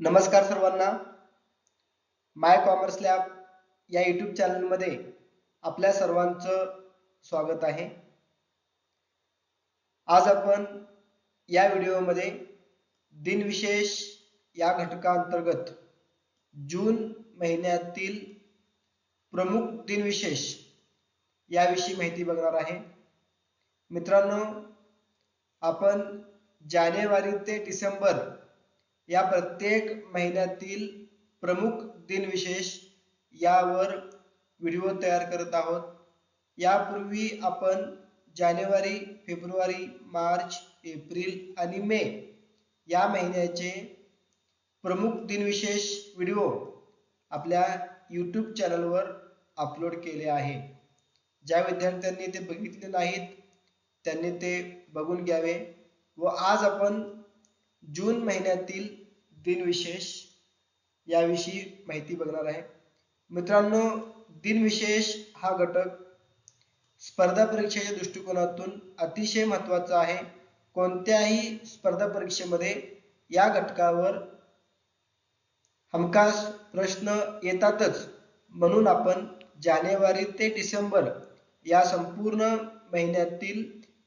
नमस्कार सर्वांना. My commerce lab या यूट्यूब चॅनलमध्ये आपल्या सर्वांचं स्वागत आहे. आज आपण या व्हिडिओमध्ये दिनविशेष या घटकाअंतर्गत जून महिन्यातील प्रमुख दिनविशेष याविषयी माहिती बघणार आहे. मित्रांनो आपण जानेवारी ते डिसेंबर या प्रत्येक महिन्यातील प्रमुख दिनविशेष यावर व्हिडिओ तयार करत आहोत. यापूर्वी आपण जानेवारी फेब्रुवारी मार्च एप्रिल आणि मे या महिन्याचे प्रमुख दिनविशेष व्हिडिओ आपल्या यूट्यूब चॅनलवर अपलोड केले आहे. ज्या विद्यार्थ्यांनी ते बघितले नाहीत त्यांनी ते बघून घ्यावे व आज आपण जून महिन्यातील दिनविशेष याविषयी माहिती बघणार आहे. मित्रांनो दिनविशेष हा घटक स्पर्धा परीक्षेच्या दृष्टिकोनातून अतिशय महत्त्वाचा आहे. कोणत्याही स्पर्धा परीक्षेमध्ये या घटकावर हमखास प्रश्न येतातच. म्हणून आपण जानेवारी ते डिसेंबर या संपूर्ण महिन्यातील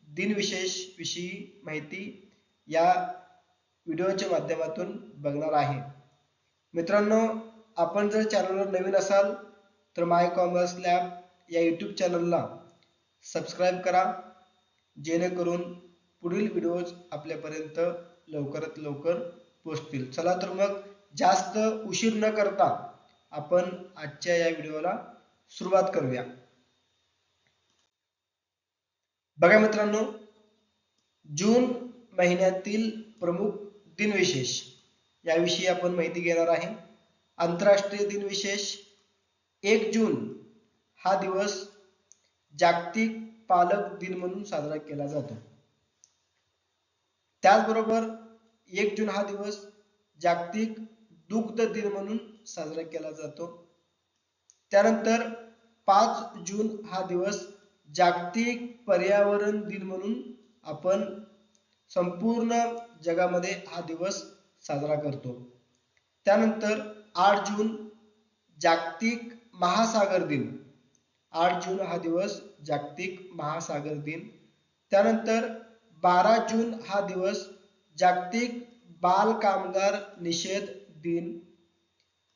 दिनविशेष विषयी माहिती या व्हिडिओच्या माध्यमातून बघणार आहे. मित्रांनो आपण जर चॅनलवर नवीन असाल तर माय कॉमर्स लॅब या यूट्यूब चॅनलला सबस्क्राईब करा जेणेकरून पुढील व्हिडिओज आपल्यापर्यंत लवकरात लवकर पोचतील चला तर मग जास्त उशीर न करता आपण आजच्या या व्हिडिओला सुरुवात करूया. बघा मित्रांनो जून महिन्यातील प्रमुख दिनविशेष. याविषयी आपण माहिती घेणार आहे. आंतरराष्ट्रीय दिनविशेष एक जून हा दिवस जागतिक पालक दिन म्हणून साजरा केला जातो. त्याचबरोबर एक जून हा दिवस जागतिक दुग्ध दिन म्हणून साजरा केला जातो. त्यानंतर पाच जून हा दिवस जागतिक पर्यावरण दिन म्हणून आपण संपूर्ण जगामध्ये हा दिवस साजरा करतो. त्यानंतर आठ जून जागतिक महासागर दिन. आठ जून हा दिवस जागतिक महासागर दिन. त्यानंतर बारा जून हा दिवस जागतिक बाल कामगार निषेध दिन.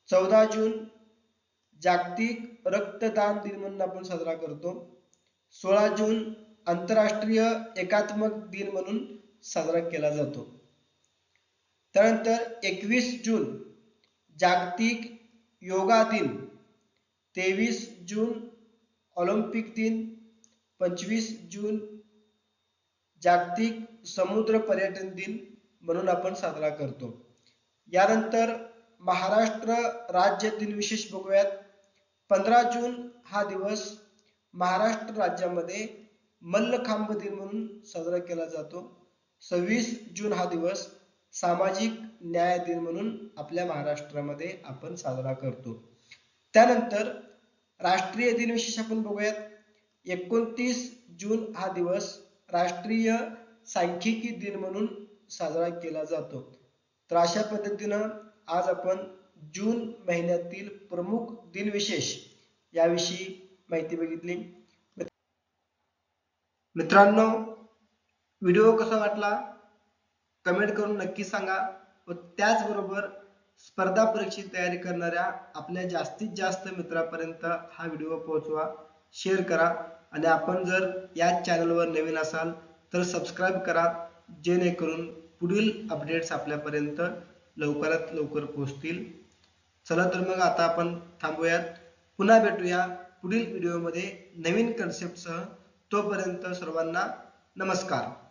चौदा जून जागतिक रक्तदान दिन म्हणून आपण साजरा करतो. सोळा जून आंतरराष्ट्रीय एकात्मक दिन म्हणून साजरा केला जातो. त्यानंतर एकवीस जून जागतिक योगा दिन. तेवीस जून ऑलिम्पिक दिन. पंचवीस जून जागतिक समुद्र पर्यटन दिन म्हणून आपण साजरा करतो. यानंतर महाराष्ट्र राज्य दिन विशेष बघूयात. पंधरा जून हा दिवस महाराष्ट्र राज्यामध्ये मल्लखांब दिन म्हणून साजरा केला जातो. सव्वीस जून हा दिवस सामाजिक न्याय दिन म्हणून आपल्या महाराष्ट्रामध्ये आपण साजरा करतो. त्यानंतर राष्ट्रीय दिनविशेष आपण बघूयात. एकोणतीस जून हा दिवस राष्ट्रीय सांख्यिकी दिन म्हणून साजरा केला जातो. तर अशा पद्धतीनं आज आपण जून महिन्यातील प्रमुख दिनविशेष याविषयी माहिती बघितली. मित्रांनो व्हिडिओ कसा वाटला? कमेंट करून नक्की सांगा. व त्याचबरोबर स्पर्धा परीक्षेची तयारी करणाऱ्या आपल्या जास्तीत जास्त मित्रापर्यंत हा व्हिडिओ पोहोचवा. शेअर करा. आणि आपण जर या चॅनलवर नवीन असाल तर सबस्क्राईब करा. जेणेकरून पुढील अपडेट्स आपल्यापर्यंत लवकरात लवकर पोहोचतील. चला तर मग आता आपण थांबूयात. पुन्हा भेटूया पुढील व्हिडिओमध्ये नवीन कन्सेप्टसह तोपर्यंत सर्वांना नमस्कार.